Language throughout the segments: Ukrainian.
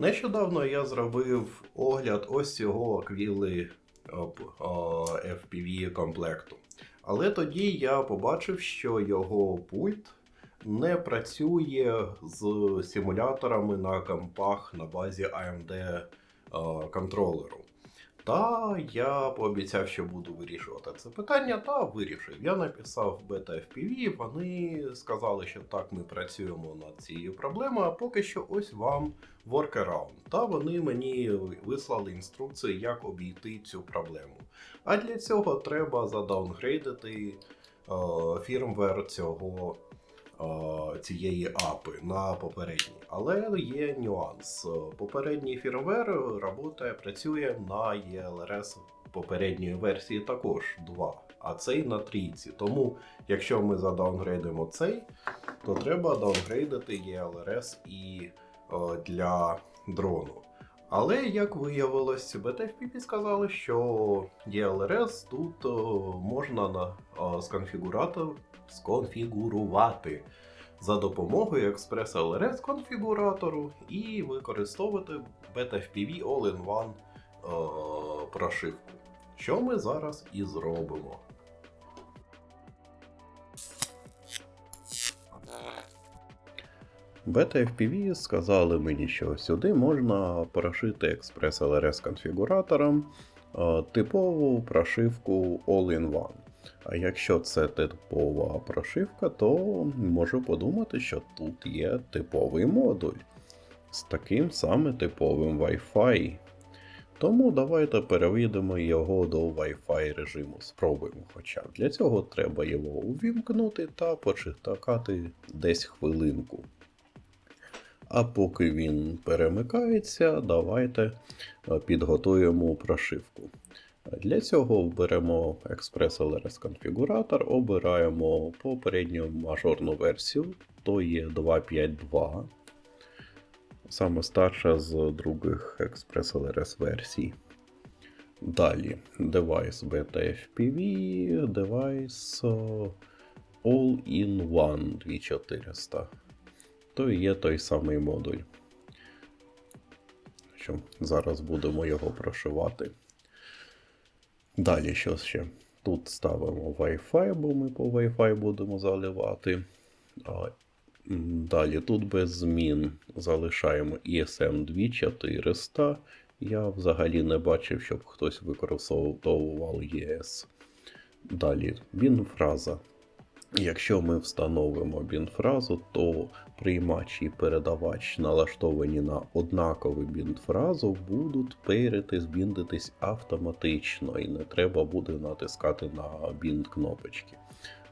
Нещодавно я зробив огляд ось цього аквіли FPV комплекту. Але тоді я побачив, що його пульт не працює з симуляторами на компах на базі AMD о, контролеру. Та я пообіцяв, що буду вирішувати це питання, та вирішив. Я написав бета FPV, вони сказали, що так ми працюємо над цією проблемою, а поки що ось вам workaround. Та вони мені вислали інструкції, як обійти цю проблему. А для цього треба задаунгрейдити е, фірмвер цього. Е, Цієї апи на попередній. Але є нюанс. Попередній фірмвер работає, працює на ELRS попередньої версії також 2, а цей на трійці. Тому, якщо ми задаунгрейдимо цей, то треба даунгрейдити ELRS і е, для дрону. Але як виявилось, BTFPP сказали, що ELRS тут е, можна на, е, сконфігурати, сконфігурувати за допомогою Express LRS конфігуратору і використовувати BTFPV All-in-One е, прошивку. Що ми зараз і зробимо. Beta FPV сказали мені, що сюди можна прошити Express LRS конфігуратором е, типову прошивку All-in-One. А якщо це типова прошивка, то можу подумати, що тут є типовий модуль з таким саме типовим Wi-Fi. Тому давайте переведемо його до Wi-Fi режиму. Спробуємо. Хоча для цього треба його увімкнути та почекати десь хвилинку. А поки він перемикається, давайте е, підготуємо прошивку. Для цього беремо Express LRS конфігуратор, обираємо попередню мажорну версію, то є 2.5.2, саме старша з других Express LRS версій. Далі Device Beta FPV, Device е, All-in-One 2400. То є той самий модуль. Що зараз будемо його прошивати. Далі що ще? Тут ставимо Wi-Fi, бо ми по Wi-Fi будемо заливати. Далі тут без змін залишаємо ESM 2400. Я взагалі не бачив, щоб хтось використовував ЄС. Далі бінфраза. Якщо ми встановимо бінфразу, то приймач і передавач, налаштовані на однакову бінфразу, будуть пейрити, збіндитись автоматично, і не треба буде натискати на бінд кнопочки.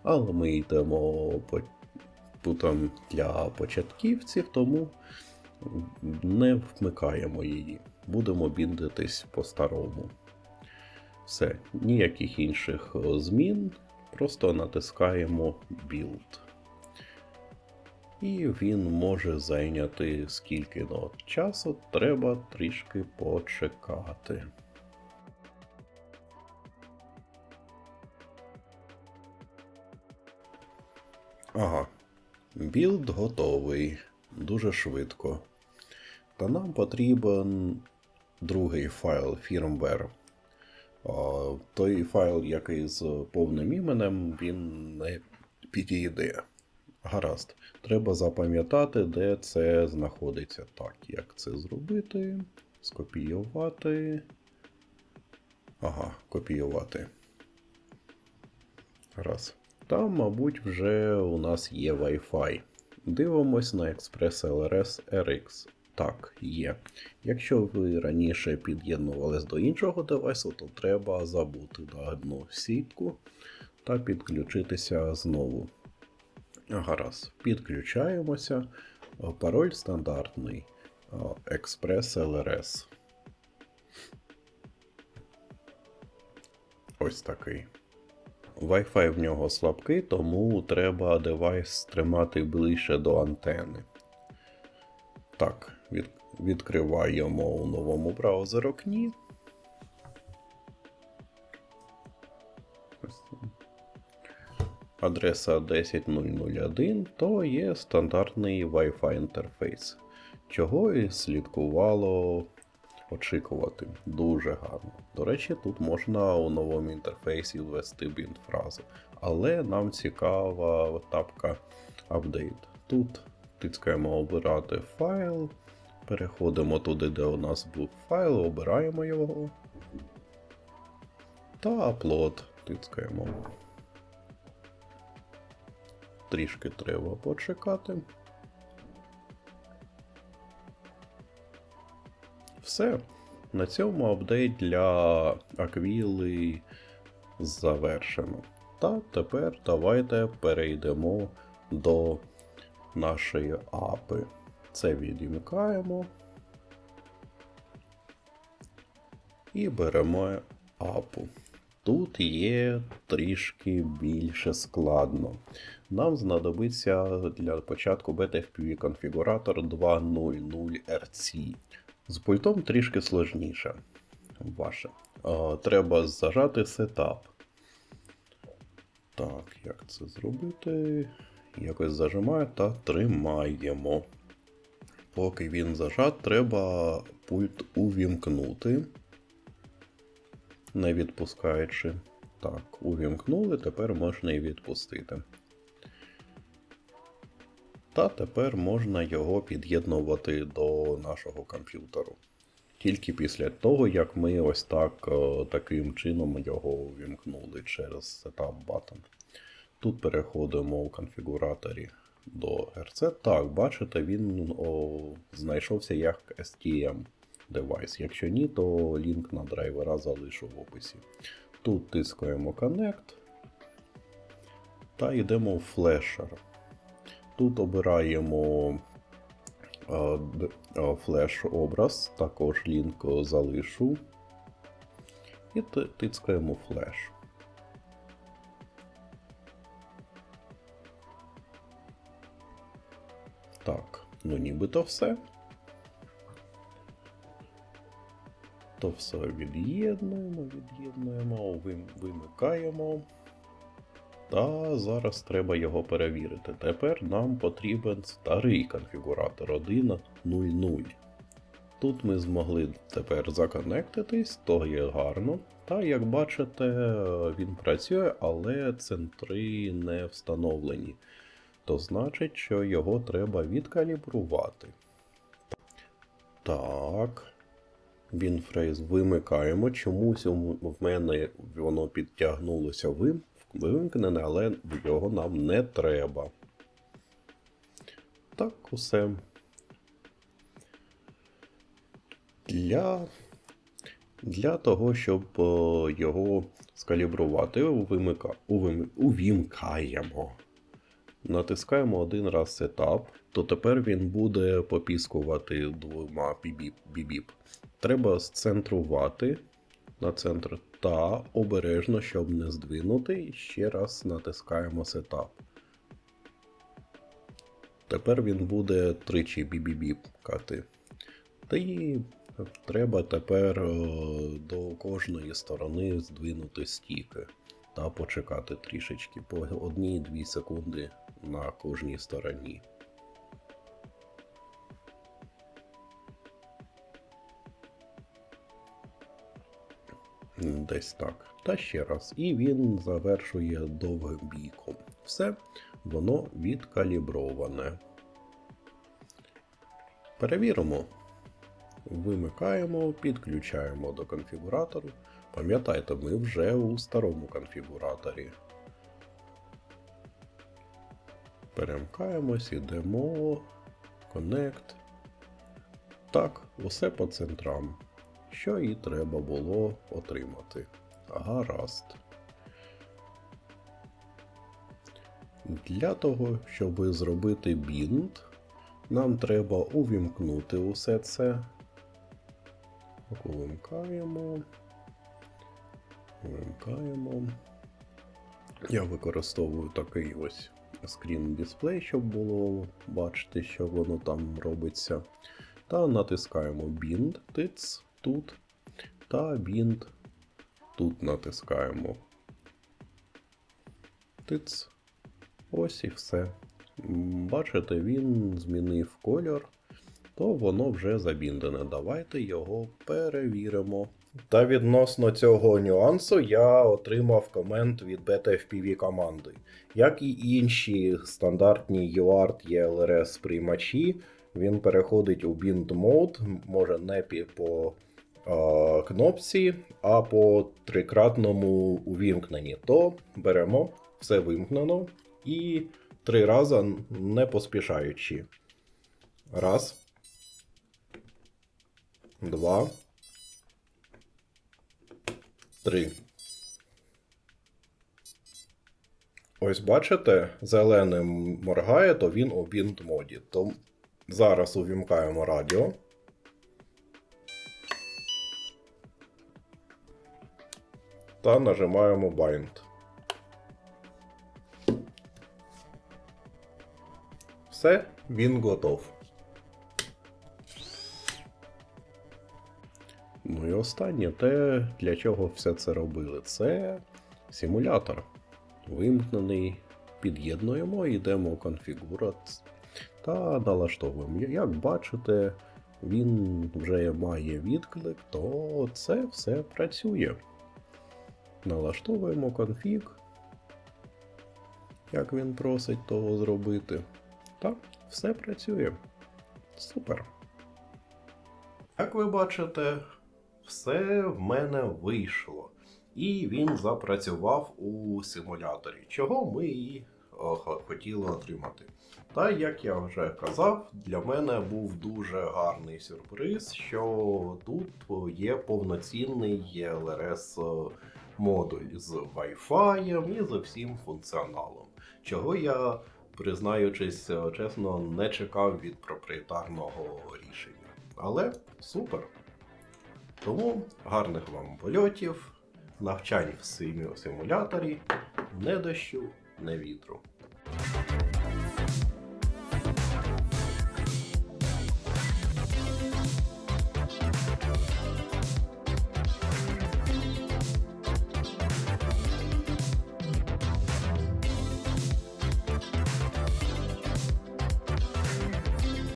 Але ми йдемо путам для початківців, тому не вмикаємо її. Будемо біндитись по-старому. Все, ніяких інших е, змін. Просто натискаємо Build. І він може зайняти скільки часу, треба трішки почекати. Ага, білд готовий дуже швидко. Та нам потрібен другий файл firmware. Той файл, який з повним іменем, він не підійде. Гаразд. Треба запам'ятати, де це знаходиться. Так, як це зробити? Скопіювати. Ага, копіювати. Раз. Там, мабуть, вже у нас є Wi-Fi. Дивимось на Express LRS RX. Так, є. Якщо ви раніше під'єднувались до іншого девайсу, то треба забути на одну сітку та підключитися знову. Гаразд, підключаємося. Пароль стандартний Express LRS. Ось такий. Wi-Fi в нього слабкий, тому треба девайс тримати ближче до антени. Так, відкриваємо у новому браузер окні. Адреса 10001 то є стандартний Wi-Fi інтерфейс. чого і слідкувало очікувати. Дуже гарно. До речі, тут можна у новому інтерфейсі ввести бінт фразу. Але нам цікава тапка апдейт. Тут тискаємо обирати файл, переходимо туди, де у нас був файл, обираємо його. Та upload тискаємо. Трішки треба почекати. Все. На цьому апдейт для Аквіли завершено. Та тепер давайте перейдемо до нашої апи. Це відімкаємо і беремо апу. Тут є трішки більше складно. Нам знадобиться для початку BTFPV конфігуратор 2.0.0 RC. З пультом трішки сложніше. Ваше. Треба зажати сетап. Так, як це зробити? Якось зажимаю та тримаємо. Поки він зажат, треба пульт увімкнути. Не відпускаючи. Так, увімкнули, тепер можна і відпустити. Та тепер можна його під'єднувати до нашого комп'ютеру. Тільки після того, як ми ось так е, таким чином його увімкнули через Setup Button. Тут переходимо у конфігураторі до RC. Так, бачите, він о, знайшовся як STM девайс. Якщо ні, то лінк на драйвера залишу в описі. Тут тискаємо Connect та йдемо в Flasher. Тут обираємо флеш образ, також лінк залишу. І тицькаємо флеш. Ну нібито все. То все від'єднуємо, від'єднуємо, вимикаємо. Та зараз треба його перевірити. Тепер нам потрібен старий конфігуратор 1.0.0. Тут ми змогли тепер законектитись, то є гарно. Та як бачите, він працює, але центри не встановлені. То значить, що його треба відкалібрувати. Так. Вінфрейз вимикаємо. Чомусь в мене воно підтягнулося вимкнене, але його нам не треба. Так, усе. Для для того, щоб його скалібрувати, увимика, увим, увімкаємо. Натискаємо один раз сетап, то тепер він буде попіскувати двома бібіп. Треба сцентрувати на центр та обережно, щоб не здвинути, ще раз натискаємо Setup. Тепер він буде тричі бібібіпкати. Та й треба тепер до кожної сторони здвинути стіки та почекати трішечки по 1-2 секунди на кожній стороні. Десь так. Та ще раз. І він завершує довгим бійком. Все, воно відкаліброване. Перевіримо. Вимикаємо, підключаємо до конфігуратору. Пам'ятайте, ми вже у старому конфігураторі. Перемкаємось, ідемо. Connect. Так, усе по центрам що і треба було отримати. Гаразд. Для того, щоб зробити бінт, нам треба увімкнути усе це. Увімкаємо. Увімкаємо. Я використовую такий ось скрін дисплей, щоб було бачити, що воно там робиться. Та натискаємо Bind TITS тут та бінт тут натискаємо. Тиц. Ось і все. Бачите, він змінив кольор. то воно вже забіндене. Давайте його перевіримо. Та відносно цього нюансу я отримав комент від BTFPV команди. Як і інші стандартні UART ELRS приймачі, він переходить у bind mode, може не по е, кнопці, а по трикратному увімкненні. То беремо все вимкнено і три рази не поспішаючи. Раз. Два. Три. Ось бачите, зеленим моргає, то він у bind моді. То зараз увімкаємо радіо. Та нажимаємо Bind. Все, він готов. Останнє, те, для чого все це робили, це симулятор. Вимкнений, під'єднуємо, йдемо в конфігурац та налаштовуємо. Як бачите, він вже має відклик, то це все працює. Налаштовуємо конфіг, як він просить того зробити. Так, все працює. Супер. Як ви бачите, все в мене вийшло. І він запрацював у симуляторі, чого ми і хотіли отримати. Та як я вже казав, для мене був дуже гарний сюрприз, що тут є повноцінний ELRS модуль з Wi-Fi і з всім функціоналом, чого я, признаючись чесно, не чекав від проприєтарного рішення. Але супер. Тому гарних вам польотів, навчань в симуляторі, не дощу, не вітру.